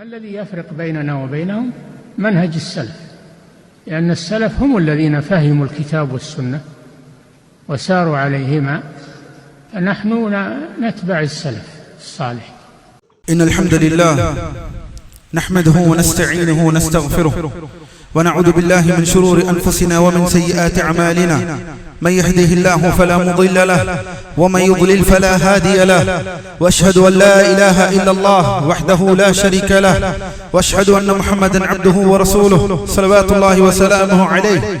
ما الذي يفرق بيننا وبينهم منهج السلف؟ لأن السلف هم الذين فهموا الكتاب والسنة وساروا عليهما فنحن نتبع السلف الصالح. إن الحمد لله نحمده ونستعينه ونستغفره ونعوذ بالله من شرور أنفسنا ومن سيئات أعمالنا. من يهده الله فلا مضل له ومن يضلل فلا هادي له. وأشهد أن لا إله إلا الله وحده لا شريك له. وأشهد أن محمدا عبده ورسوله. صلوات الله وسلامه عليه.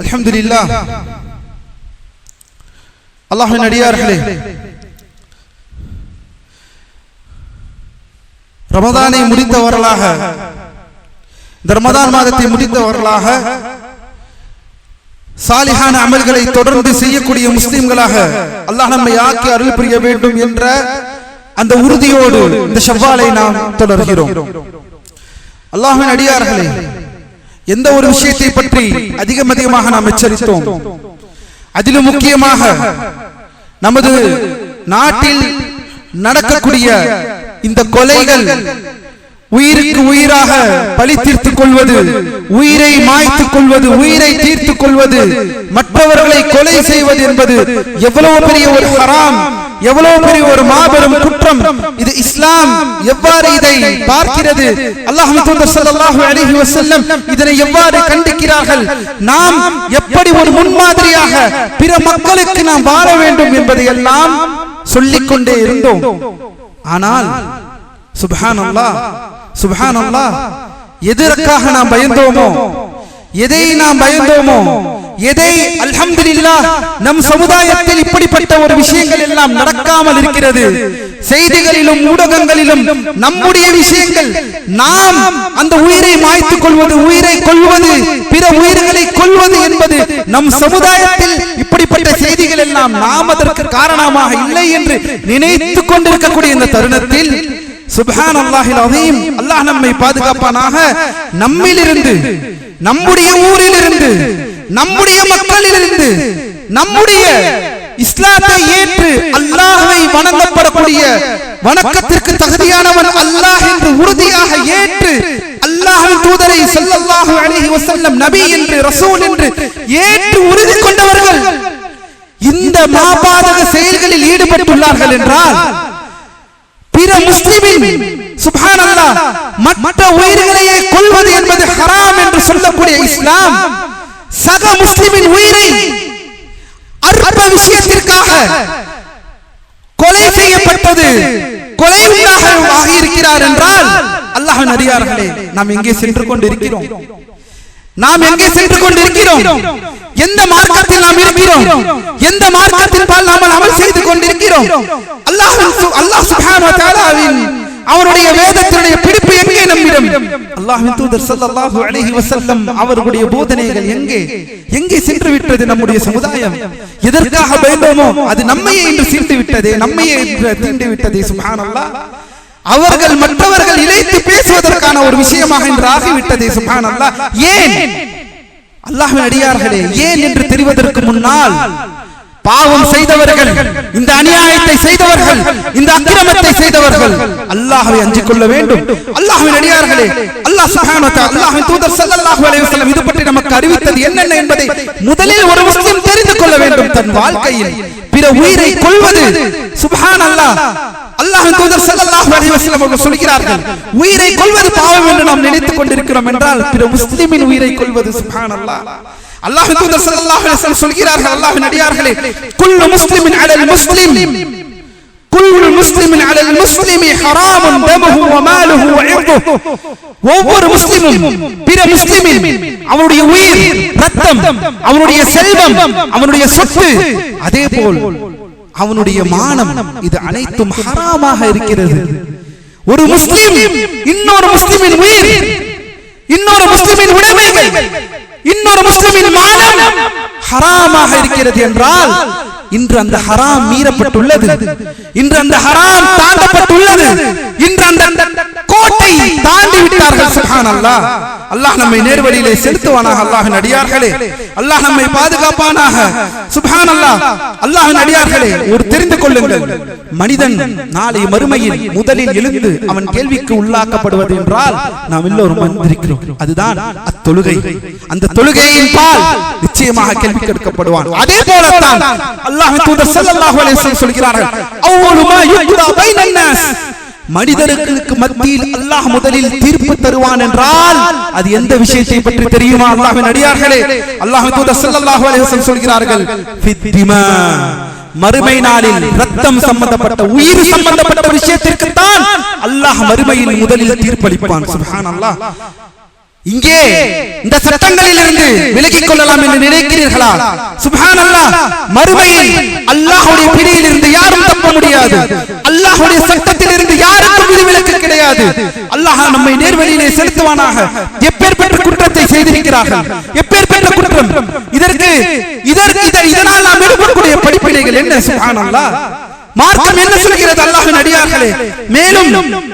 அலமதுல்லா அல்லாஹின் அடியார்களே ரமதானை முடித்தவர்களாக இந்த ரமதான் மாதத்தை முடித்தவர்களாக சாலிஹான அமல்களை தொடர்ந்து செய்யக்கூடிய முஸ்லிம்களாக அல்லாஹ் நம்மை ஆக்கி அருள் புரிய வேண்டும் என்ற அந்த உறுதியோடு இந்த செவ்வாலை நாம் தொடர்கிறோம். அல்லாஹின் அடியார்களே எந்த ஒரு விஷயத்தை பற்றி அதிகம் அதிகமாக நாம் எச்சரித்தோம்? அதிலும் முக்கியமாக நமது நாட்டில் நடக்கக்கூடிய இந்த கொலைகள் உயிருக்கு உயிராக பழி தீர்த்துக் கொள்வது உயிரை மாய்த்துக் கொள்வது உயிரை தீர்த்துக் கொள்வது மற்றவர்களை கொலை செய்வது என்பது எவ்வளவு பெரிய ஒரு ஹராம். எவ்வளவு பெரிய ஒரு மாபெரும் குற்றம். இது இஸ்லாம். எவ்வாறு இதை பார்க்கிறது? அல்லாஹ் ஸல்லல்லாஹு அலைஹி வஸல்லம் இதனை எவ்வாறு கண்டிக்கிறார்கள்? நாம் எப்படி ஒரு முன்மாதிரியாக பிற மக்களுக்கு நாம் வாழ வேண்டும் என்பதை எல்லாம் சொல்லிக்கொண்டே இருந்தோம். ஆனால் சுபஹான் அல்லாஹ் எதற்காக நாம் பயந்தோமோ? எதை நாம் பயந்தோமோ? எதை? அல்ஹம்துலில்லாஹ் நம் சமுதாயத்தில் இப்படிப்பட்ட ஒரு விஷயங்கள் எல்லாம் நடக்காமல் இருக்கிறது. செய்திகளிலும் ஊடகங்களிலும் நம்முடைய விஷயங்கள் நாம் அந்த உயிரை மாய்த்துக் கொள்வது உயிரை கொள்வது பிற உயிர்களை கொள்வது என்பது நம் சமுதாயத்தில் இப்படிப்பட்ட செய்திகள் எல்லாம் நாம் அதற்கு காரணமாக இல்லை என்று நினைத்துக் கொண்டிருக்கக்கூடிய இந்த தருணத்தில் சுபஹான் அல்லாஹில் அதையும் அல்லாஹ் நம்மை பாதுகாப்பானாக. நம்மிலிருந்து நம்முடைய ஊரிலிருந்து நம்முடைய மக்களிலிருந்து நம்முடைய இஸ்லாத்தை ஏற்று அல்லாஹை வணங்கப்படக்கூடிய வணக்கத்திற்கு தகுதியானவன் அல்லாஹ் என்று உறுதியாக ஏற்று அல்லாஹின் தூதரை ஸல்லல்லாஹு அலைஹி வஸல்லம் நபி என்று ரசூல் என்று ஏற்று உறுதி கொண்டவர்கள் இந்த மாபாதக செயல்களில் ஈடுபட்டுள்ளார்கள் என்றால் பிற முஸ்லிமின் சுப்ஹானல்லாஹ் மற்ற உயிர்களையே கொள்வது என்பது ஹராம் என்று சொல்லக்கூடிய இஸ்லாம் சக முஸ்லிமின் உயிரை அற்ப விஷயத்திற்காக கொலை செய்யப்பட்டது. கொலை உண்டாக இருக்கிறார் என்றால் அல்லாஹ் நடிகார்களே நாம் எங்கே சென்று கொண்டிருக்கிறோம்? நாம் எங்கே சென்று கொண்டிருக்கிறோம்? எந்த மார்க்கத்தில் நாம் இருக்கிறோம்? எந்த மார்க்கத்தின் பால் நாம் அமல் செய்து கொண்டிருக்கிறோம்? அல்லாஹ் அல்லாஹ் சுப்ஹானஹு வ தஆலாவின் அவருடைய வேதத்தினுடைய பிடிப்பு எங்கே நம்மிடம்? அல்லாஹின் தூதர் ஸல்லல்லாஹு அலைஹி வஸல்லம் அவருடைய போதனைகள் எங்கே? எங்கே சென்று விட்டது நம்முடைய சமுதாயம்? எதற்காக பயந்தோமோ அது நம்மையே இன்று சீர்த்து விட்டதே நம்மையே இன்று தீண்டு விட்டதே சுப்ஹானல்லாஹ். அவர்கள் மற்றவர்கள் இணைத்து பேசுவதற்கான ஒரு விஷயமாக இன்று ஆகிவிட்டதே சுப்ஹானல்லாஹ். ஏன்? அல்லாஹ்வின் அடியார்களே ஏன் என்று தெரிவதற்கு முன்னால் பாவம் செய்தவர்கள் இந்த அநியாயத்தை செய்தவர்கள் இந்த அக்கிரமத்தை செய்தவர்கள். அல்லாஹ்வை அஞ்சிக் கொள்ள வேண்டும். அல்லாஹ்வின் அடியார்களே அல்லாஹ் சுப்ஹானஹு வ தஆலா அல்லாஹ்வின் தூதர் ஸல்லல்லாஹு அலைஹி வஸல்லம் இது பற்றி நமக்கு அறிவித்தது என்னென்ன என்பதை முதலில் ஒரு முஸ்லிம் தெரிந்து கொள்ள வேண்டும் தன் வாழ்க்கையில். பிற உயிரை கொள்வது. சுப்ஹானல்லாஹ் அல்லாஹ்வின் தூதர் ஸல்லல்லாஹு அலைஹி வஸல்லம் அவர்கள் சொல்கிறார்கள் உயிரை கொல்வது பாவம் என்று நாம் நினைத்துக் கொண்டிருக்கிறோம் என்றால் பிற முஸ்லிமின் உயிரை கொல்வது சுப்ஹானல்லாஹ். அல்லாஹ்வின் தூதர் ஸல்லல்லாஹு அலைஹி வஸல்லம் சொல்கிறார்கள் அல்லாஹ்வின் அடியார்களே குல்லு முஸ்லிமின் அலல் முஸ்லிம் குல்லு முஸ்லிமின் அலல் முஸ்லிமி ஹராமுன் தமுஹு வ மாலுஹு வ இர்துஹு ஒவ்வொரு முஸ்லிமும் பிற முஸ்லிமின் அவனுடைய உயிர் ரத்தம் அவனுடைய செல்வம் அவனுடைய சொத்து அதே போல் அவனுடைய மானம் இது அனைத்தும் ஹராமாக இருக்கிறது. ஒரு முஸ்லிம் இன்னொரு முஸ்லிமின் உயிர் இன்னொரு முஸ்லிமின் உடைமைகள். இன்னொரு முஸ்லிமின் மானம் ஹராமாக இருக்கிறது என்றால் இன்று அந்த ஹராம் மீறப்பட்டுள்ளது. இன்று அந்த ஹராம் தாண்டப்பட்டுள்ளது. இன்று அந்த கோட்டை தாண்டி விட்டார்கள் சுப்ஹானல்லாஹ் அல்லாஹ் நம்மை நேர்வழியிலே செலுத்துவானாக அல்லாஹ்வின் அடியார்களே. அல்லாஹ் நம்மை பாதுகாப்பானாக. சுப்ஹானல்லாஹ் அல்லாஹ்வின் அடியார்களே ஒரு தெரிந்து கொள்ளுங்கள். மனிதன் நாளை மறுமையில் முதலில் எழுந்து அவன் கேள்விக்கு உள்ளாக்கப்படுவது என்றால் நாம் எல்லோரும் வந்திருக்கிறோம் அதுதான் அத்தொழுகை. அந்த தொழுகையின் பால் நிச்சயமாக கேள்வி கேட்கப்படுவான் அதே போலத்தான் அல்லாஹ் தூதர் ஸல்லல்லாஹு அலைஹி வஸல்லம் சொல்கிறார்கள். அவ்வளவு மா யுக்ரா பைனன் நாஸ். மனிதர்களுக்கு மத்தியில் அல்லாஹ் முதலில் தீர்ப்பு தருவான் என்றால் அது எந்த விஷயத்தை பற்றி தெரியுமா அல்லாஹ்வின் அடியார்களே அல்லாஹ் தூதர் ஸல்லல்லாஹு அலைஹி வஸல்லம் சொல்கிறார்கள். ஃபித்திமா மறுமை நாளில் ரத்தம் சம்பந்தப்பட்ட உயிர் சம்பந்தப்பட்ட விஷயத்திற்கு தான் அல்லாஹ் மறுமையில் முதலில் தீர்ப்பளிப்பான். சுப்ஹானல்லாஹ். இங்கே இந்த சட்டங்களில் இருந்து விலகிக் கொள்ளலாம் என்று நினைக்கிறீர்களா? சுப்ஹானல்லாஹ். மறுமையில் அல்லாஹ்வுடைய பிடியில் இருந்து யாரும் தப்ப முடியாது. அல்லாஹ்வுடைய சட்டத்தில் இருந்து யாருக்கும் விதிவிலக்கு கிடையாது. அல்லாஹ் நம்மை நேர்வழியிலே செலுத்துவானாக. எப்பேற்பட்ட குற்றத்தை செய்திருக்கிறார்கள்? எப்பேற்பட்ட குற்றம்? இதற்கு இதற்கு இத- இதனால் நாம் எடுக்கக்கூடிய படிப்பினைகள் என்ன? சுப்ஹானல்லாஹ். மார்க்கம் என்ன சொல்கிறது? அல்லாஹ்வின் அடியார்களே. மேலும்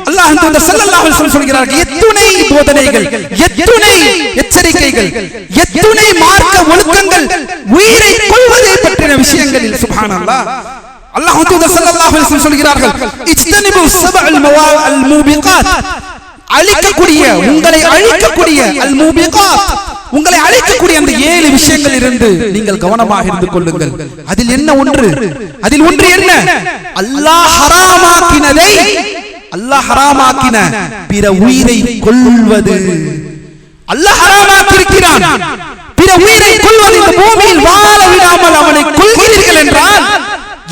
அல்லாஹ் தூதர் ஸல்லல்லாஹு அலைஹி சொல்கிறார்கள் எத்துணை போதனைகள் எத்துணை எச்சரிக்கைகள் எத்துணை மார்க்க ஒழுக்கங்கள் உயிரை கொள்வதை பற்றின விஷயங்களில் சுப்ஹானல்லாஹ். அல்லாஹ் தூதர் ஸல்லல்லாஹு அலைஹி வஸல்லம் சொல்கிறார்கள் இஜ்தனிபு சபஅல் மவா அல் மூபிகாத். அழிக்கக்கூடிய உங்களை அழிக்கக்கூடிய அல் மூபிகாத். உங்களை அழைக்கக்கூடிய அந்த ஏழு விஷயங்கள் இருந்து நீங்கள் கவனமாக இருந்து கொள்ளுங்கள். அதில் என்ன ஒன்று? அதில் ஒன்று என்ன? அல்லாஹ் ஹராமாக்கினதை அல்லாஹ் ஹராமாக்கின பிற உயிரை கொள்வது. அல்லாஹ் ஹராமாக்கியிருக்கிறான். பிற உயிரை கொள்வது இந்த பூமியில் வாழ விடாமல் அவனை கொள்கிறீர்கள் என்றால்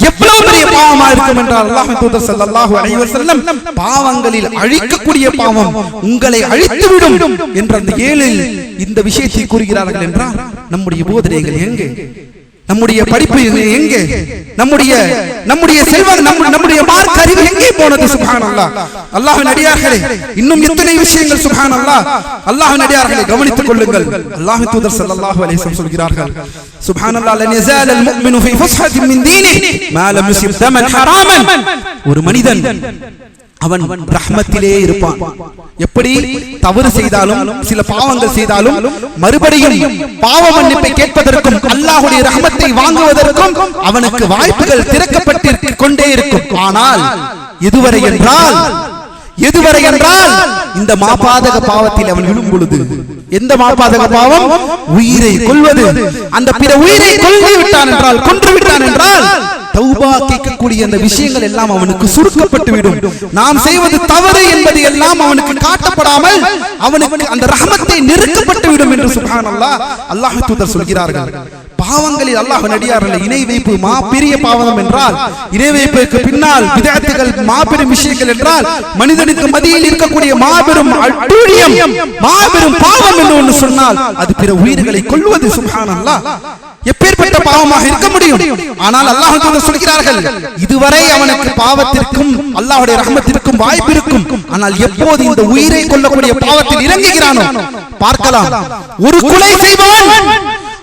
எவ்வளவு பெரிய பாவமா இருக்கும் என்றால் அல்லாஹ் தூதர் ஸல்லல்லாஹு அலைஹி வஸல்லம் பாவங்களில் அழிக்கக்கூடிய பாவம் உங்களை அழித்து விடும் என்ற அந்த ஏழில் இந்த விஷயத்தை கூறுகிறார்கள் என்றால் நம்முடைய போதனைகள் எங்கே? நம்முடைய படிப்பு எங்கே? நம்முடைய நம்முடைய செல்வம் நம்முடைய மார்க் அறிவு எங்கே போனது? சுப்ஹானல்லாஹ் அல்லாஹ்வின் அடியார்களே இன்னும் எத்தனை விஷயங்கள்? சுப்ஹானல்லாஹ் அல்லாஹ்வின் அடியார்களே கவனித்துக் கொள்ளுங்கள். அல்லாஹ்வின் தூதர் ஸல்லல்லாஹு அலைஹி வஸல்லம் சொல்கிறார்கள் அல்லா லன் யஸால அல் முஃமினு ஃபீ ஃபஸ்ஹத்தின் மின் தீனிஹி மா லம் யுஸிப் தமன் ஹராமன். ஒரு மனிதன் அவன் ரஹ்மத்திலே இருப்பான். எப்படி தவறு செய்தாலும் சில பாவங்கள் செய்தாலும் மறுபடியும் பாவ மன்னிப்பை கேட்பதற்கும் அல்லாஹ்வுடைய ரஹ்மத்தை வாங்குவதற்கும் அவனுக்கு வாய்ப்புகள் திறக்கப்பட்டு கொண்டே இருக்கும். ஆனால் எதுவரை என்றால் எதுவரை என்றால் இந்த மாபாதக பாவத்தில் அவன் விழும் பொழுது. எந்த மாபாதக பாவம்? உயிரை கொல்வது. அந்த பிற உயிரை கொல்வி விட்டான் என்றால் கொன்று விட்டான் என்றால் தௌபா கேட்கக்கூடிய அந்த விஷயங்கள் எல்லாம் அவனுக்கு சுருக்கப்பட்டு விடும் நாம் செய்வது தவறு என்பது எல்லாம் அவனுக்கு காட்டப்படாமல் அவனுக்கு அந்த ரஹமத்தை நெருக்கப்பட்டு விடும் என்று சுப்ஹானல்லாஹ் அல்லாஹ் தூதர் சொல்கிறார்கள். பாவங்களில் அல்லாஹ் நடிகார்கள் இணை வைப்பு மா பெரிய பாவம் என்றால் இணை வைப்புக்கு பின்னால் விதத்துகள் மாபெரும் விஷயங்கள் என்றால் மனிதனுக்கு மதியில் இருக்கக்கூடிய மாபெரும் அட்டூழியம் மாபெரும் பாவம் என்று ஒன்று சொன்னால் அது பிற உயிர்களை கொள்வது சுப்ஹானல்லாஹ். எப்பேற்பட்ட பாவமாக இருக்க முடியும்? ஆனால் அல்லாஹ் சொல்கிறார்கள் இதுவரை அவனுக்கு பாவத்திற்கும் அல்லாஹுடைய ரஹமத்திற்கும் வாய்ப்பு இருக்கும். ஆனால் எப்போது இந்த உயிரை கொல்லக்கூடிய பாவத்தில் இறங்குகிறானோ? பார்க்கலாம். ஒரு கொலை செய்பவன்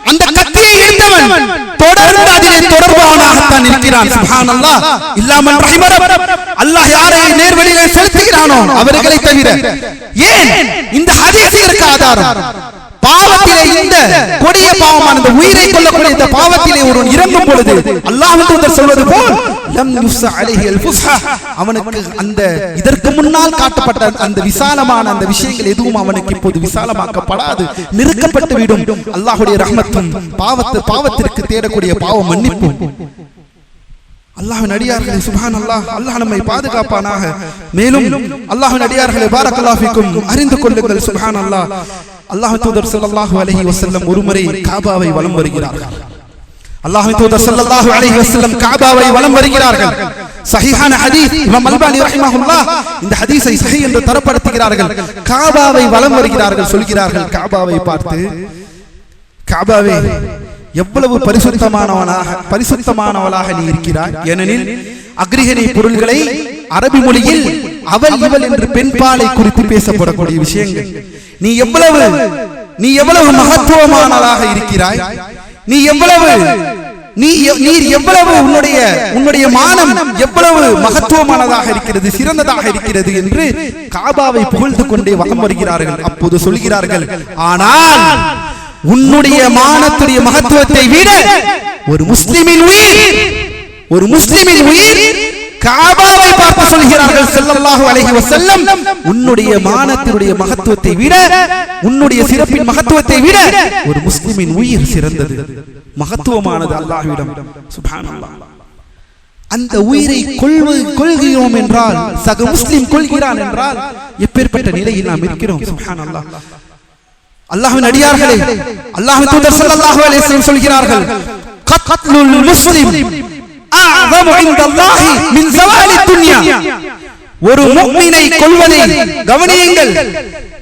அந்த கத்தியை எடுத்தவன் தொடர்ந்து அதிலே தொடர்பவனாகத்தான் இருக்கிறான் சுப்ஹானல்லாஹ். இல்லாமல் அல்லாஹ் யாரை நேர்வழியிலே செலுத்துகிறானோ அவர்களை தவிர. ஏன்? இந்த ஹதீஸிற்கு ஆதாரம். பாவ கொடிய பாவமான இந்த உயிரை கொல்லக்கூடிய இந்த பாவத்திலே ஒருவன் இறங்கும் பொழுது அல்லாஹ் தூதர் சொல்வது போல் லம் யுஸ்ஸ அலைஹி அல் ஃபுஸ்ஹா அவனுக்கு அந்த இதற்கு முன்னால் காட்டப்பட்ட அந்த விசாலமான அந்த விஷயங்கள் எதுவும் அவனுக்கு இப்போது விசாலமாக்கப்படாது நிறுக்கப்பட்டு விடும் அல்லாஹ்வுடைய ரஹ்மத்தும் பாவத்து பாவத்திற்கு தேடக்கூடிய பாவ மன்னிப்பும். அல்லாஹ்வின் அடியார்களே சுபான் அல்லாஹ் அல்லாஹ் நம்மை பாதுகாப்பானாக. மேலும் அல்லாஹ்வின் அடியார்களே பாரக்கல்லாஃபிக்கும் அறிந்து கொள்ளுங்கள் சுபான் அல்லாஹ் அல்லாஹ் தூதர் ஸல்லல்லாஹு அலைஹி வஸல்லம் ஒருமுறை காபாவை வலம் வருகிறார்கள். அல்லாஹ்வின் தூதர் ஸல்லல்லாஹு அலைஹி வஸல்லம் காபாவை வலம் வருகிறார்கள். சஹீஹான ஹதீஸ் இமாம் அல்பானி ரஹிமஹுல்லாஹ் இந்த ஹதீஸை சஹீஹ் என்று தரப்படுத்துகிறார்கள். காபாவை வலம் வருகிறார்கள் சொல்கிறார்கள். காபாவை பார்த்து காபாவே எவ்வளவு பரிசுத்தமானவனாக பரிசுத்தமானவளாக நீ இருக்கிறாய்? ஏனெனில் அக்ரிகனை பொருள்களை அரபி மொழியில் அவள் இவள் என்று பெண்பாலை குறித்து பேசப்படக்கூடிய விஷயங்கள். நீ எவ்வளவு நீ எவ்வளவு மகத்துவமானதாக இருக்கிறாய்? நீ எவ்வளவு நீ நீர் எவ்வளவு உன்னுடைய உன்னுடைய மானம் எவ்வளவு மகத்துவமானதாக இருக்கிறது சிறந்ததாக இருக்கிறது என்று காபாவை புகழ்ந்து கொண்டே வலம் வருகிறார்கள். அப்போது சொல்கிறார்கள் ஆனால் உன்னுடைய மானத்துடைய மகத்துவத்தை விட ஒரு முஸ்லிமின் உயிர் ஒரு முஸ்லிமின் உயிர் காபாவை பார்த்து சொல்கிறார்கள் ஸல்லல்லாஹு அலைஹி வஸல்லம். உன்னுடைய மானத்தினுடைய மகத்துவத்தை விட உன்னுடைய சிறப்பின் மகத்துவத்தை விட ஒரு முஸ்லிமின் உயிர் சிறந்தது. மகத்துவமானது அல்லாஹ்விடம். சுப்ஹானல்லாஹ். அந்த உயிரை கொள்வது கொள்கிறோம் என்றால் சக முஸ்லிம் கொள்கிறான் என்றால் எப்பேற்பட்ட நிலையில் நாம் இருக்கிறோம். சுப்ஹானல்லாஹ். அல்லாஹ்வின் அடியார்களே அல்லாஹ்வின் தூதர் ஸல்லல்லாஹு அலைஹி வஸல்லம் சொல்கிறார்கள் கத்லுல் முஸ்லிம் அஅஸமு இன்தல்லாஹி மின் ஸவாலி துன்யா. ஒரு முஃமினை கொல்வதை கவனியுங்கள்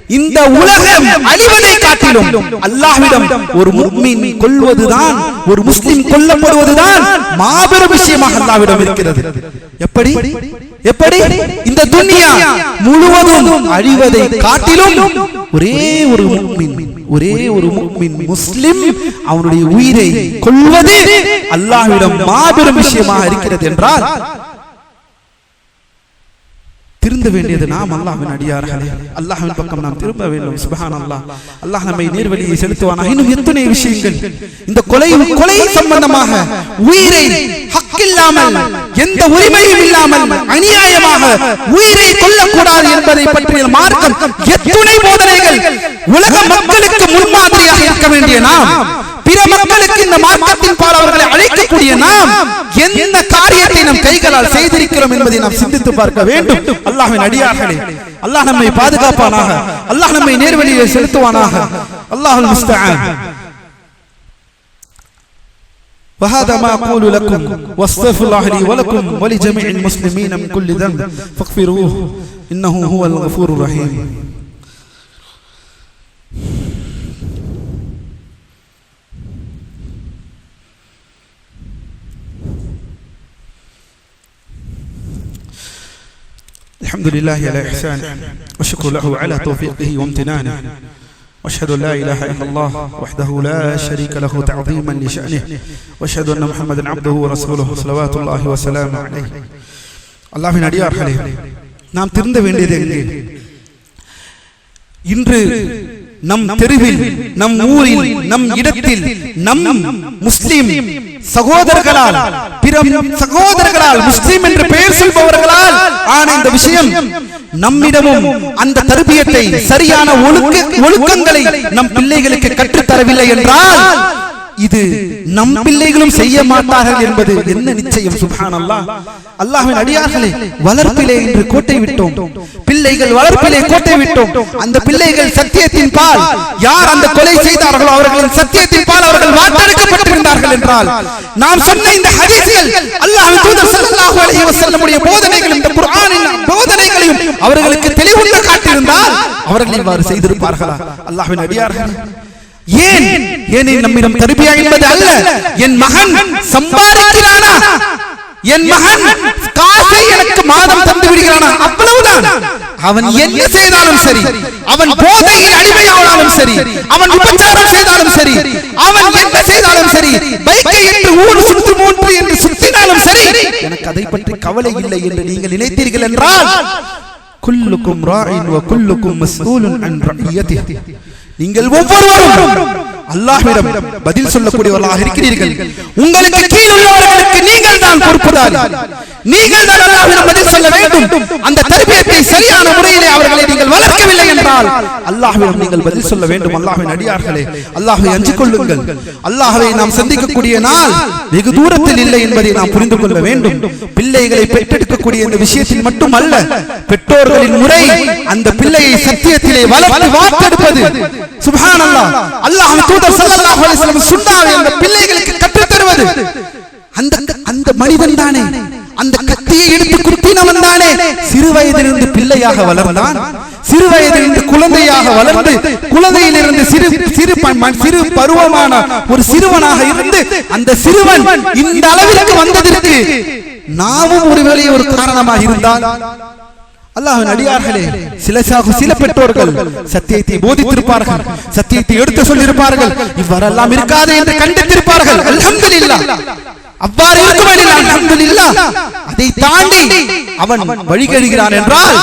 இந்த உலகம் அழிவதை காட்டிலும் அல்லாஹ்விடம் ஒரு முஃமின் கொல்வதுதான் ஒரு முஸ்லிம் கொல்லப்படுவதுதான் மாபெரும் விஷயமாக அல்லாஹ்விடம் இருக்கிறது. எப்படி? எப்படி? இந்த துன்யா முழுவதும் அழிவதை காட்டிலும் ஒரே ஒரு முஃமின் ஒரே ஒரு முஃமின் முஸ்லிம் அவனுடைய உயிரை கொல்வது அல்லாஹ்விடம் மாபெரும் விஷயமாக இருக்கிறது என்றால் திருந்த வேண்டியது நாம் அல்லாஹின் அடியார்களே. அல்லாஹின் பக்கம் நாம் திரும்ப வேண்டும். சுபஹான் அல்லாஹ் அல்லாஹ் நம்மை நேர்வழியை செலுத்துவானா இன்னும் எத்தனை விஷயங்கள்? இந்த கொலை கொலை சம்பந்தமாக உயிரை ஹக்கில்லாமல் எந்த உரிமையும் இல்லாமல் அநியாயமாக உயிரை கொல்லக்கூடாது என்பதை பற்றிய மார்க்கம் எத்துணை போதனைகள் உலக மக்களுக்கு முன்மாதிரியாக இருக்க வேண்டிய நாம் பிற மக்களுக்கு இந்த மார்க்கத்தின் பால் அவர்களை அழைக்கக்கூடிய நாம் எந்த காரியத்தை நம் கைகளால் செய்திருக்கிறோம் என்பதை நாம் சிந்தித்து பார்க்க வேண்டும் அல்லாஹ்வின் அடியார்களே அல்லாஹ் நம்மை பாதுகாப்பானாக அல்லாஹ் நம்மை நேர்வழியை செலுத்துவானாக அல்லாஹுல் முஸ்தஆன் وهذا ما أقول لكم واستغفر الله لي ولكم ولجميع المسلمين من كل ذنب فاغفروه إنه هو الغفور الرحيم الحمد لله على إحسانه والشكر له على توفيقه وامتنانه واشهد ان لا اله الا الله وحده لا شريك له تعظيما لشانه واشهد ان محمدا عبده ورسوله صلوات الله وسلامه عليه அல்லாஹ்வின் அடியார்களே நாம் திருந்த வேண்டியது எங்கே இன்று நம் தெருவில் நம் ஊரில் நம் இடத்தில் நம் முஸ்லிம் சகோதரர்களால் பிற சகோதரர்களால் முஸ்லீம் என்று பெயர் சொல்பவர்களால் ஆன இந்த விஷயம் நம்மிடமும் அந்த தருபியத்தை சரியான ஒழுக்க ஒழுக்கங்களை நம் பிள்ளைகளுக்கு கற்றுத்தரவில்லை என்றால் இது நம் பிள்ளைகளும் செய்ய மாட்டார்கள் என்பது என்ன நிச்சயம்? சுப்ஹானல்லாஹ் அல்லாஹ்வின் அடியார்களே வளர்ப்பிலே இன்று கோட்டை விட்டோம். பிள்ளைகள் வளர்ப்பிலே கோட்டை விட்டோம். அந்த பிள்ளைகள் சத்தியத்தின் பால் யார் அந்த கொலை செய்தார்களோ அவர்களின் சத்தியத்தின் பால் அவர்கள் வாட்டெடுக்கப்பட்டிருந்தார்கள் என்றால் நாம் சொன்ன இந்த ஹதீஸ்கள் அல்லாஹ்வின் தூதர் ஸல்லல்லாஹு அலைஹி வஸல்லமுடைய போதனைகள் இந்த குர்ஆனின் போதனைகளையும் அவர்களுக்கு தெளிவுள்ள காட்டியிருந்தால் அவர்கள் இவ்வாறு செய்திருப்பார்களா? அல்லாஹ்வின் அடியார்களே. ஏன்? ஏனெனில் நம்மிடம் தருபியா என்பது அல்ல. என் மகன் சம்பாதிக்கிறானா? என் மகன் காசை எனக்கு மாதம் தந்து விடுகிறானா? அவ்வளவுதான். அவன் என்ன செய்தாலும் சரி. அவன் போதையில் அடிமையானாலும் சரி. அவன் விபச்சாரம் செய்தாலும் சரி. அவன் என்ன செய்தாலும் சரி. பைக்கை என்று ஊர் சுற்று மூன்று என்று சுற்றினாலும் சரி. எனக்கு அதை பற்றி கவலை இல்லை என்று நீங்கள் நினைத்தீர்கள் என்றால் குல்லுக்கும் ராயின் வ குல்லுக்கும் மஸ்ஊலுன் அன் ரஇயத்திஹி நீங்கள் ஒவ்வொருவரும் அல்லாஹ்விடம் பதில் சொல்லக்கூடியவர்களாக இருக்கிறீர்கள். உங்களுக்கு கீழ் நீங்கள் தான் அல்லாஹ்விடம் பதில் சொல்ல வேண்டும். அந்த தர்பியத்தை சரியான முறையிலே அவர்களை நீங்கள் வளர்க்கவில்லை என்றால் அல்லாஹ்விடம் நீங்கள் பதில் சொல்ல வேண்டும். அல்லாஹ்வின் அடியார்களே அல்லாஹ்வை கொள்ளுங்கள். அல்லாஹ்வை நாம் சந்திக்கக்கூடிய நாள் வெகு தூரத்தில் இல்லை என்பதை நாம் புரிந்து கொள்ள வேண்டும். பிள்ளைகளை பெற்றெடுக்கக்கூடிய இந்த விஷயத்தில் மட்டுமல்ல பெற்றோர்களின் முறை அந்த பிள்ளையை சத்தியத்திலே வளர்த்து அல்லாஹ் தூதர் ஸல்லல்லாஹு அலைஹி வஸல்லம் சுன்னாவை அந்த பிள்ளைகளுக்கு கற்றுத் தருவது அந்த அந்த மனிதன் தானே. அந்த கத்தியை எடுத்து குத்தினவன் தானே சிறு வயதிலிருந்து பிள்ளையாக வளர்ந்தான். சிறு வயதிலிருந்து குழந்தையாக வளர்ந்து குழந்தையிலிருந்து சிறு சிறு சிறு பருவமான ஒரு சிறுவனாக இருந்து அந்த சிறுவன் இந்த அளவிற்கு வந்ததற்கு நாமும் ஒருவேளை ஒரு காரணமாக இருந்தால். அல்லாஹின் அடியார்களே சில சாகு சில பெற்றோர்கள் சத்தியத்தை போதித்திருப்பார்கள் சத்தியத்தை எடுத்து சொல்லியிருப்பார்கள். இவ்வாறெல்லாம் இருக்காது என்று கண்டித்திருப்பார்கள். அல்ஹம்துலில்லாஹ். அவ்வாறு அல்ஹம்துலில்லாஹ் அதை தாண்டி அவன் வழிகழுகிறான் என்றால்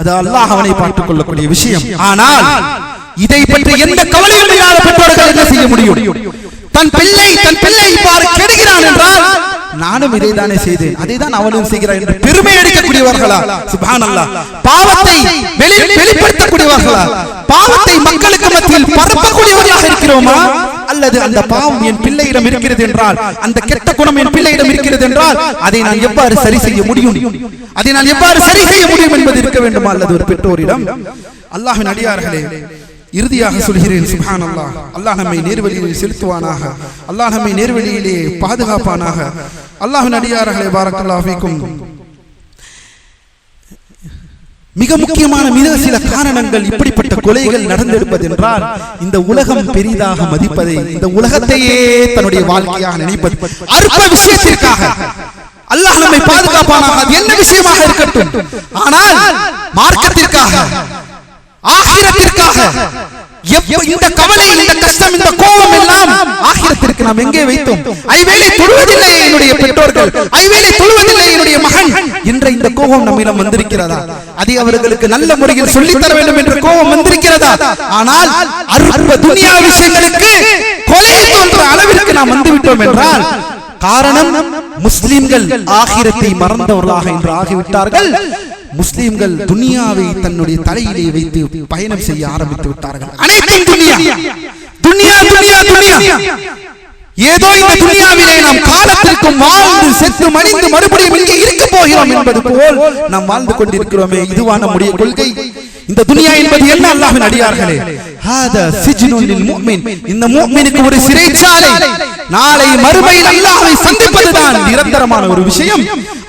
அது அல்லாஹ் அவனை பார்த்துக் கொள்ளக்கூடிய விஷயம். ஆனால் இதை பற்றி எந்த கவலையும் இல்லாத பெற்றோர்கள் என்ன செய்ய முடியும்? தன் பிள்ளை தன் பிள்ளை இவ்வாறு கெடுகிறான் என்றால் நானும் இதை தானே செய்தேன். அதை தான் அவனும் செய்கிறான் என்று பெருமை அடிக்கக்கூடியவர்களா சுபானல்லா பாவத்தை வெளி வெளிப்படுத்தக்கூடியவர்களா? பாவத்தை மக்களுக்கு மத்தியில் பரப்பக்கூடியவர்களாக இருக்கிறோமா? அல்லது அந்த பாவம் என் பிள்ளையிடம் இருக்கிறது என்றால் அந்த கெட்ட குணம் என் பிள்ளையிடம் இருக்கிறது என்றால் அதை நான் எவ்வாறு சரி செய்ய முடியும்? அதை நான் எவ்வாறு சரி செய்ய முடியும் என்பது இருக்க வேண்டுமா? அல்லது ஒரு பெற்றோரிடம்? அல்லாஹின் அடியார்களே இறுதியாக சொல்கிறேன் சுப்ஹான் அல்லாஹ் அல்லாஹ் நம்மை நேர்வழியில் செலுத்துவானாக. அல்லாஹ் நம்மை நேர்வழியிலே பாதுகாப்பானாக. அல்லாஹின் அடியார்களே பாரக்கல்லாஹிக்கும் மிக முக்கியமான மிக சில காரணங்கள் இப்படிப்பட்ட கொலைகள் நடந்திருப்பது என்றால் இந்த உலகம் பெரிதாக மதிப்பதை இந்த உலகத்தையே தன்னுடைய வாழ்க்கையாக நினைப்பது. அற்ப விஷயத்திற்காக. அல்லாஹ் நம்மை பாதுகாப்பானாக. அது என்ன விஷயமாக இருக்கட்டும்? ஆனால் மார்க்கத்திற்காக ஆகிரத்திற்காக இந்த கவலை இந்த கஷ்டம் இந்த கோபம் எல்லாம் ஆகிரத்திற்கு நாம் எங்கே வைத்தோம்? ஐவேளை தொழுவதில்லை என்னுடைய பெற்றோர்கள். ஐவேளை தொழுவதில்லை என்னுடைய மகன். என்ற இந்த கோபம் நம்மிடம் வந்திருக்கிறதா? அதை அவர்களுக்கு நல்ல முறையில் சொல்லித் தர வேண்டும் என்ற கோபம் வந்திருக்கிறதா? ஆனால் அற்ப துனியா விஷயங்களுக்கு கொலை தோன்ற அளவிற்கு நாம் வந்துவிட்டோம் என்றால் காரணம் முஸ்லிம்கள் ஆகிரத்தை மறந்தவர்களாக இன்று ஆகிவிட்டார்கள். முஸ்லிம்கள் துனியாவை தன்னுடைய தலையிலே வைத்து பயணம் செய்ய ஆரம்பித்து விட்டார்கள். அனைத்தும் துனியா. துனியா. துனியா துனியா ஏதோ இந்த துனியாவிலே நாம் காலத்திற்கும் வாழ்ந்து செத்து மடிந்து மறுபடியும் இங்கே இருக்க போகிறோம் என்பது போல் நாம் வாழ்ந்து கொண்டிருக்கிறோமே. இதுவா நம்முடைய கொள்கை. இந்த துனியா என்பது என்ன? அல்லாஹ்வின் அடியார்களே. ஹாதா சிஜ்னுன் லில் முஃமின் இந்த முஃமினுக்கு ஒரு சிறைச்சாலை. நாளை மறுமையில் அல்லாஹ்வை சந்திப்பதுதான் நிரந்தரமான ஒரு விஷயம்.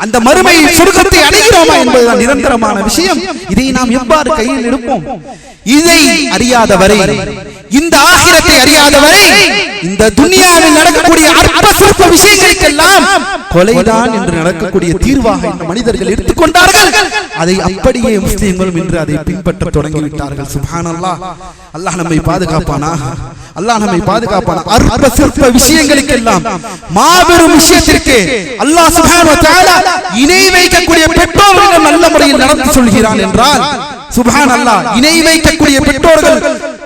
அந்த மறுமையில் சுருக்கத்தை அடைகிறோமா என்பதுதான் நிரந்தரமான விஷயம். இதை நாம் எவ்வாறு கையில் எடுப்போம்? இதை அறியாதவரை இந்த ஆகிரத்தை அறியாதவரை இந்த துனியாவில் நடக்கக்கூடிய அற்ப சிற்ப விஷயங்களுக்கெல்லாம் கொலைதான் என்று நடக்கக்கூடிய தீர்வாக இந்த மனிதர்கள் எடுத்துக்கொண்டார்கள் அதை அப்படியே முஸ்லிம்களும் இன்று அதை பின்பற்ற தொடங்கிவிட்டார்கள். சுப்ஹானல்லாஹ் அல்லாஹ் நம்மை பாதுகாப்பானா அல்லாஹ் நம்மை பாதுகாப்பான அற்ப சிற்ப விஷயங்களுக்கெல்லாம் மாபெரும் விஷயத்திற்கு அல்லாஹ் சுப்ஹானஹு இணை வைக்கக்கூடிய பெற்றோர்களிடம் நல்ல முறையில் நடந்து சொல்கிறான் என்றால் சுபான் அல்லாஹ் இணை வைக்கக்கூடிய பெற்றோர்கள்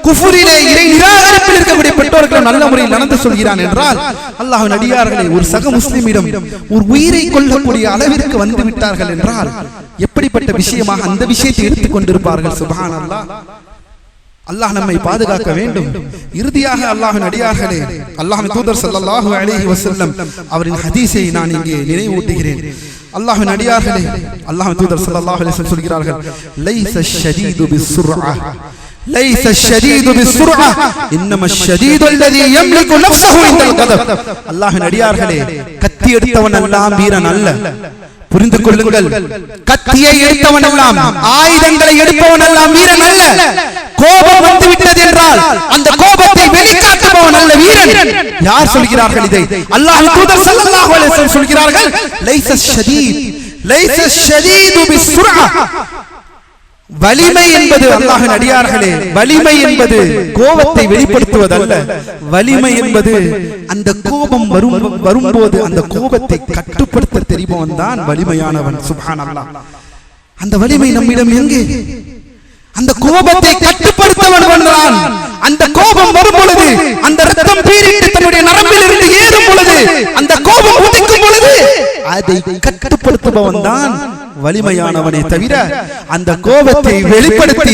குஃபுரிலே இறை நிராகரிப்பில் இருக்கக்கூடிய பெற்றோர்களும் நல்ல முறையில் நடந்து சொல்கிறான் என்றால் அல்லாஹ் நடிகார்களை ஒரு சக முஸ்லிமிடம் ஒரு உயிரை கொள்ளக்கூடிய அளவிற்கு வந்து விட்டார்கள் என்றால் எப்படிப்பட்ட விஷயமாக அந்த விஷயத்தை எடுத்துக் கொண்டிருப்பார்கள்? சுபான் அல்லாஹ் அல்லாஹ் நம்மை பாதுகாக்க வேண்டும். இறுதியாக அல்லாஹின் அடியார்களே அல்லாஹ் தூதர் ஸல்லல்லாஹு அலைஹி வசல்லம் அவரின் ஹதீஸை நான் இங்கே நினைவூட்டுகிறேன். அல்லாஹின் அடியார்களே அல்லாஹ் தூதர் ஸல்லல்லாஹு அலைஹி சொல்கிறார்கள் லைஸ ஷதீது பிஸ்ஸுர்ஆ ليس الشديد بالسرعة إنما الشديد الذي يملك نفسه عند الغضب அல்லாஹ்வின் அடியார்களே கத்தி எடுத்தவன் எல்லாம் வீரன் அல்ல புரிந்து கொள்ளுங்கள் கத்தியை எடுத்தவன் எல்லாம் ஆயுதங்களை எடுப்பவன் எல்லாம் வீரன் அல்ல கோபம் வந்து விட்டது என்றால் அந்த கோபத்தை வெளிக்காட்டுபவன் அல்ல வீரன் யார் சொல்கிறார்கள் இதை அல்லாஹ் தூதர் ஸல்லல்லாஹு அலைஹி வஸல்லம் சொல்கிறார்கள் லைஸ ஷதீத் லைஸ ஷதீது பிஸ்ஸுர்ஆ வலிமை என்பது அல்லாஹின் அடியார்களே. வலிமை என்பது கோபத்தை வெளிப்படுத்துவதல்ல. வலிமை என்பது அந்த கோபம் வரும் வரும்போது அந்த கோபத்தை கட்டுப்படுத்த தெரிபவன் தான் வலிமையானவன். சுபான் அல்லாஹ் அந்த வலிமை நம்மிடம் எங்கே? அந்த கோபத்தை கட்டுப்படுத்தவன் வந்தான் அந்த கோபம் வரும் பொழுது அந்த ரத்தம் பீரிட்டு தன்னுடைய நரம்பில் இருந்து ஏறும் பொழுது அந்த கோபம் உதிக்கும் பொழுது அதை கட்டுப்படுத்துபவன் தான் வலிமையானவனை தவிர அந்த கோபத்தை வெளிப்படுத்தி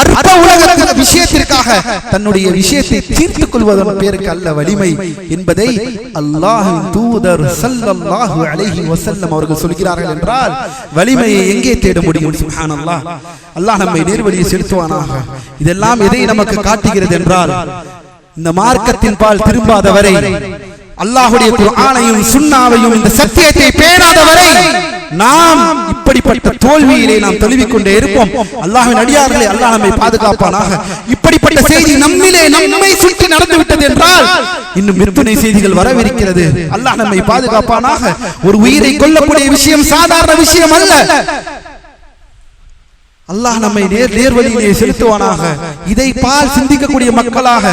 அர்த்த உலகத்தின் விஷயத்திற்காக தன்னுடைய விஷயத்தை தீர்த்துக் கொள்வதன் பேருக்கு அல்ல வலிமை என்பதை அல்லாஹின் தூதர் ஸல்லல்லாஹு அலைஹி வசல்லம் அவர்கள் சொல்கிறார்கள் என்றால் வலிமையை எங்கே தேட முடியும்? சுப்ஹானல்லாஹ். அல்லாஹ் நம்மை நேர்வழியை செலுத்துவானாக. இதெல்லாம் எதை நமக்கு காட்டுகிறது என்றால் இந்த மார்க்கத்தின் பால் திரும்பாதவரை அல்லாஹுடைய குர்ஆனையும் சுண்ணாவையும் இந்த சத்தியத்தை பேணாதவரை நாம் இப்படிப்பட்ட தோல்வியிலே நாம் தழுவிக் கொண்டே இருப்போம். அல்லாஹின் அடியார்களே அல்லாஹ் நம்மை பாதுகாப்பானாக. இப்படிப்பட்ட செய்தி நம்மிலே நம்மை சுற்றி நடந்து விட்டது என்றால் இன்னும் எத்தனை செய்திகள் வரவிருக்கிறது. அல்லாஹ் நம்மை பாதுகாப்பானாக. ஒரு உயிரை கொல்லக்கூடிய விஷயம் சாதாரண விஷயம் அல்ல. அல்லாஹ் நம்மை நேர் நேர்வழியிலே செலுத்துவானாக. இதை பால் சிந்திக்கக்கூடிய மக்களாக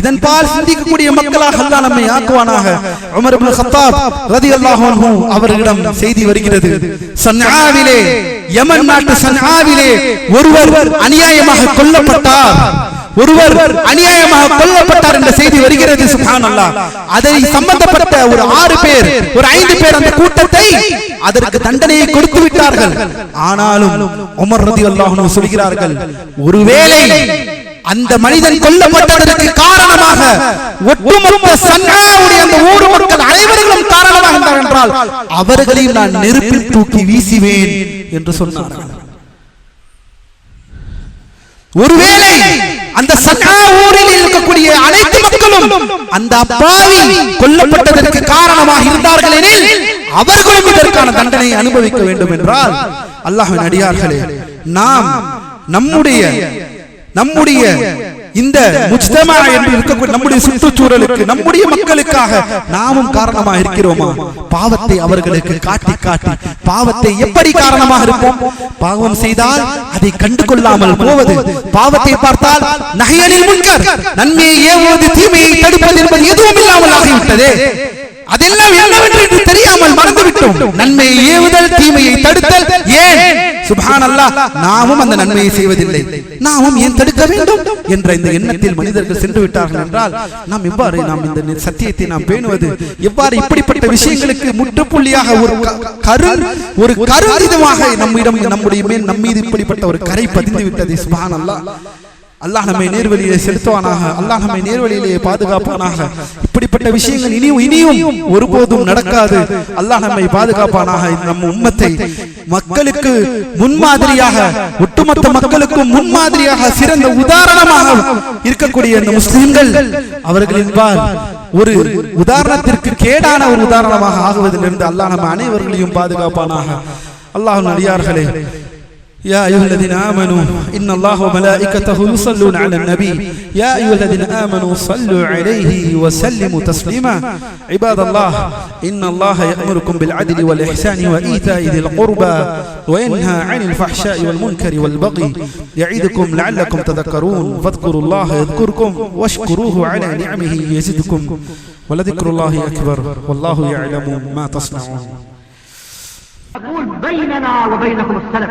இதன் பால் சிந்திக்கக்கூடிய மக்களாக அல்லாஹ் நம்மை ஆக்குவானாக. உமர் இப்னு கத்தாப் ரலியல்லாஹு அன்ஹு அவர்களிடம் செய்தி வருகிறது. சன்ஆவிலே யமன் நாட்டு சன்ஆவிலே ஒருவர் அநியாயமாக கொல்லப்பட்டார். ஒருவர் அநியாயமாக கொல்லப்பட்டார் என்ற செய்தி வருகிறது சுப்ஹானல்லாஹ் அதை சம்பந்தப்பட்ட ஒரு ஆறு பேர் ஒரு ஐந்து பேர் அந்த கூட்டத்தை அதற்கு தண்டனையை கொடுத்து விட்டார்கள். ஆனாலும் உமர் ரதி அன்ஹு சொல்கிறார்கள் ஒருவேளை அந்த மனிதன் கொல்லப்பட்டதற்கு காரணமாக ஒட்டுமொத்த சன்னாவுடைய அந்த ஊர் மக்கள் அனைவர்களும் காரணமாக இருந்தார் என்றால் அவர்களையும் நான் நெருப்பில் தூக்கி வீசுவேன் என்று சொன்னார்கள். ஒருவேளை அந்த சன்னா ஊரில் இருக்கக்கூடிய அனைத்து மக்களும் அந்த அப்பாவி கொல்லப்பட்டதற்கு காரணமாக இருந்தார்கள் எனில் அவர்களும் இதற்கான தண்டனை அனுபவிக்க வேண்டும் என்றால் அல்லாஹ் அடியார்களே நாம் நம்முடைய நம்முடைய இந்த முஜ்தமா என்று இருக்கக்கூடிய நம்முடைய சுற்றுச்சூழலுக்கு நம்முடைய மக்களுக்காக நாமும் காரணமாக இருக்கிறோமா? பாவத்தை அவர்களுக்கு காட்டி காட்டி பாவத்தை எப்படி காரணமாக இருப்போம்? பாவம் செய்தால் அதை கண்டு கொள்ளாமல் போவது. பாவத்தை பார்த்தால் நகையலில் முன்கர். நன்மையை ஏவுவது தீமையை தடுப்பது என்பது எதுவும் இல்லாமல் ஆகிவிட்டதே. அதெல்லாம் என்னவென்று தெரியாமல் மறந்துவிட்டோம். நன்மையை ஏவுதல் தீமையை தடுத்தல். ஏன்? சுப்ஹானல்லாஹ் நாமும் அந்த நன்மையை செய்வதில்லை. நாமும் ஏன் தடுக்க வேண்டும்? என்ற இந்த எண்ணத்தில் மனிதர்கள் சென்று விட்டார்கள் என்றால் நாம் எவ்வாறு நாம் இந்த சத்தியத்தை நாம் பேணுவது? எவ்வாறு இப்படிப்பட்ட விஷயங்களுக்கு முற்றுப்புள்ளியாக ஒரு கரு ஒரு கருதிதமாக நம்மிடம் நம்முடைய மேல் நம் மீது இப்படிப்பட்ட ஒரு கரை பதிந்து விட்டது. சுப்ஹானல்லாஹ். அல்லாஹ் நம்மை நேர்வழியிலே செலுத்துவானாக. அல்லாஹ் நம்மை நேர்வழியிலே பாதுகாப்பானாக. இப்படிப்பட்ட விஷயங்கள் இனியும் இனியும் ஒருபோதும் நடக்காது. அல்லாஹ் நம்மை பாதுகாப்பானாக. நம்ம உம்மத்தை மக்களுக்கு முன்மாதிரியாக ஒட்டுமொத்த மக்களுக்கும் முன்மாதிரியாக சிறந்த உதாரணமாக இருக்கக்கூடிய இந்த முஸ்லிம்கள் அவர்களின் பால் ஒரு உதாரணத்திற்கு கேடான ஒரு உதாரணமாக ஆகுவதிலிருந்து அல்லாஹ் நம்ம அனைவர்களையும் பாதுகாப்பானாக. அல்லாஹ் அடியார்களே يا أيها الذين آمنوا إن الله وملائكته يصلون على النبي. يا أيها الذين آمنوا صلوا عليه وسلموا تسليما. عباد الله إن الله يأمركم بالعدل والإحسان وإيتاء ذي القربى وينهى عن الفحشاء والمنكر والبغي. يعيدكم لعلكم تذكرون. فاذكروا الله يذكركم واشكروه على نعمه يزدكم. ولذكر الله أكبر. والله يعلم ما تصنعون. يقول بيننا وبينكم السلف.